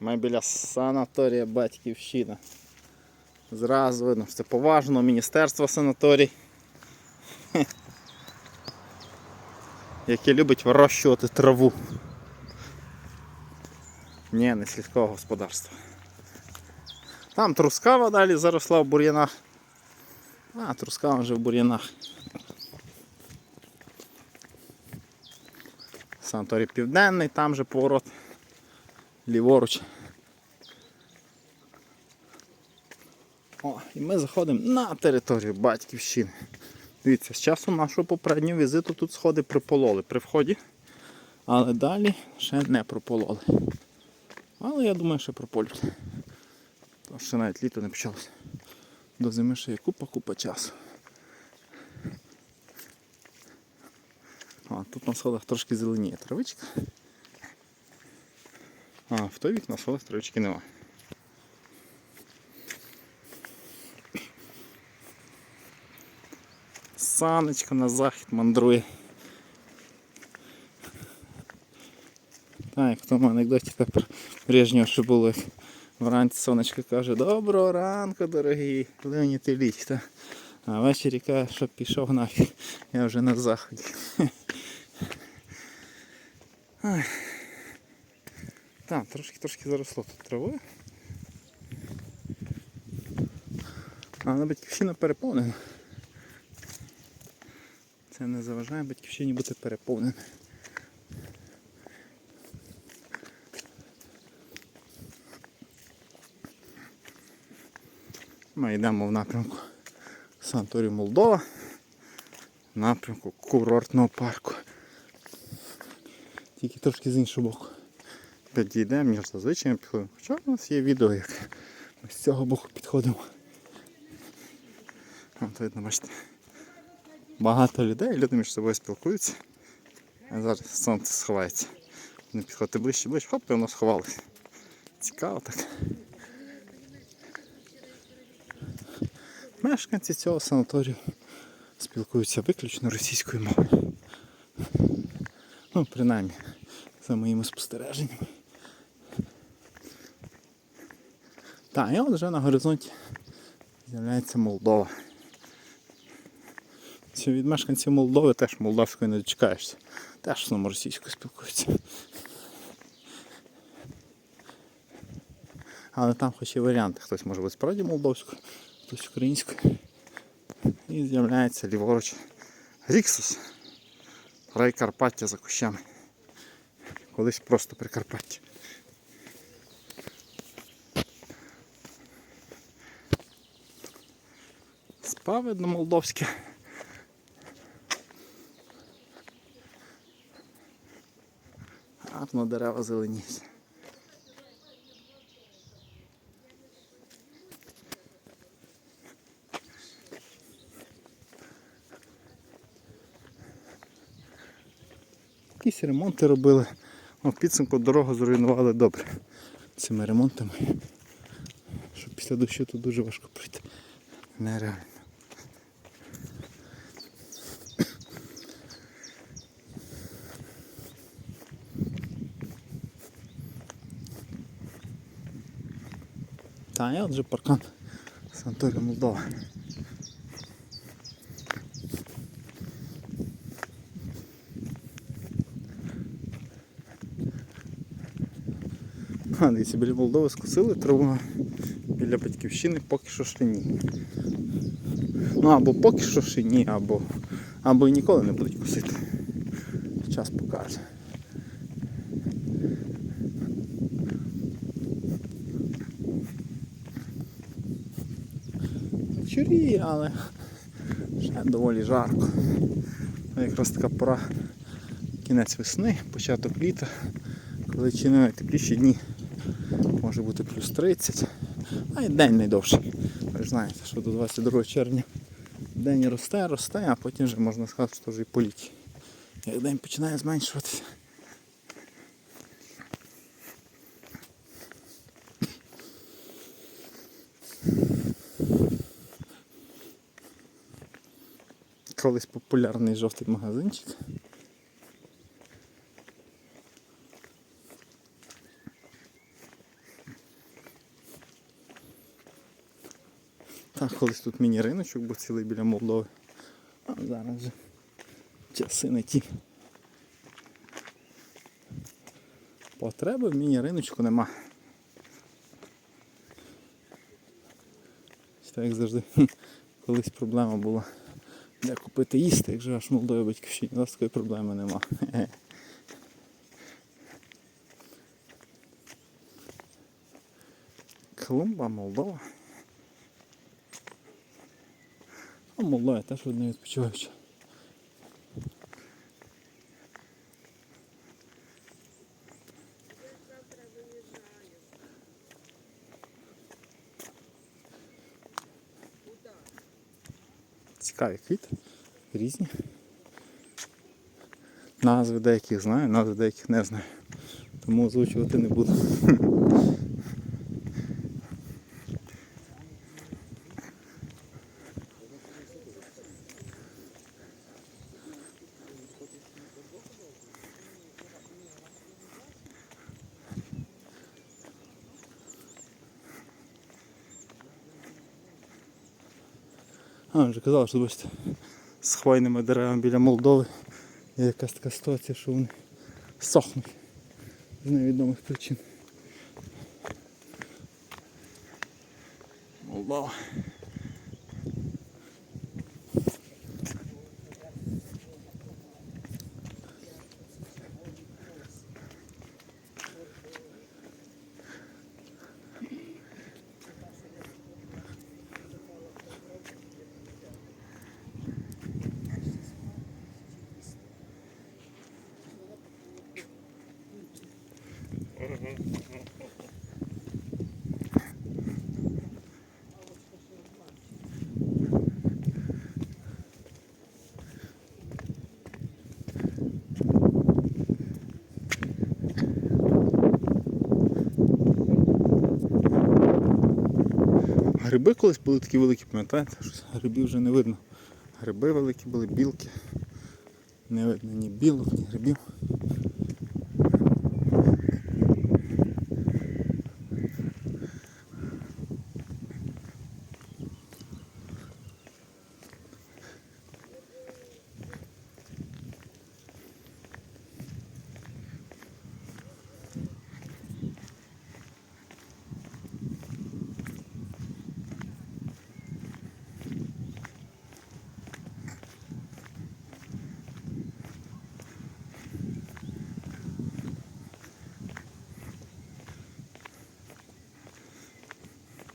Ми біля санаторія Батьківщина. Зразу видно, що це поважно, міністерство санаторій. Яке любить вирощувати траву. Ні, не сільського господарства. Там трускава далі заросла в бур'янах. А, трускава вже в бур'янах. Санаторій Південний, там же поворот ліворуч. О, і ми заходимо на територію батьківщини. Дивіться, з часу нашого попереднього візиту тут сходи припололи при вході, але далі ще не пропололи. Але я думаю, що прополють. Тому що навіть літо не почалося. До зими ще є купа-купа часу. А, тут на сходах трошки зеленіє травичка. А, в той вік на сходах травички немає. Санечка на захід мандрує. Так, в тому анекдоті тепер прежнього, що було, вранці сонечко каже, доброго ранку, дорогі Леонід Ілліч, та А ввечері каже, що пішов нафіг, я вже на заході. Так, трошки трошки заросло тут травою. Але батьківщина переповнена. Це не заважає батьківщині бути переповненою. Ми йдемо в напрямку Санаторію Молдова, в напрямку курортного парку. Тільки трошки з іншого боку. Підійдемо, ніж зазвичай ми підходимо. Хоча в нас є відео, як ми з цього боку підходимо. От видно, бачите. Багато людей, люди між собою спілкуються. А зараз сонце сховається. Не підходити ближче, ближче, хоп, і воно сховалося. Цікаво так. Мешканці цього санаторію спілкуються виключно російською мовою. Ну, принаймні, за моїми спостереженнями. Так, і от вже на горизонті з'являється Молдова. Це від мешканців Молдови теж молдавською не дочекаєшся. Теж в основному російською спілкуються. Але там хоч є варіанти. Хтось може бути справді молдовською, хтось українською. І з'являється ліворуч Ріксус. Рай Карпаття за кущами. Колись просто Прикарпаття. Спа видно молдовське. Гарно дерева зеленіють. Якісь ремонти робили. О, в підсумку дорогу зруйнували добре цими ремонтами. Що після дощу тут дуже важко пройти. Нереально. Та, і от же паркан Санаторія Молдова. А, дивіться, біля Молдови скосили траву, біля батьківщини поки що ще ні. Ну або поки що ще ні, або, або і ніколи не будуть косити. Час покаже. Чуріє, але ще доволі жарко. Ну, Якраз така пора кінець весни, початок літа, коли чи не найтепліші дні може бути плюс 30, а й день найдовший. Ви ж знаєте, що до 22 червня день росте, росте, а потім вже можна сказати, що вже і політ. Як день починає зменшуватися. колись популярний жовтий магазинчик. Так, колись тут міні-риночок, був цілий біля Молдови. А зараз вже часи не ті. Потреби в міні-риночку нема. Так як завжди колись проблема була. Де купити їсти, як живеш в молодої батьківщині, у нас такої проблеми нема. Колумба, Молдова. А Молдова теж одне відпочиваюча. Цікаві квіти, різні. Назви деяких знаю, назви деяких не знаю. Тому озвучувати не буду. А, вже казав, що бачите, з хвойними деревами біля Молдови є якась така ситуація, що вони сохнуть з невідомих причин. Молдова. Гриби колись були такі великі, пам'ятаєте? Щось Грибів вже не видно. Гриби великі були, білки. Не видно ні білок, ні грибів.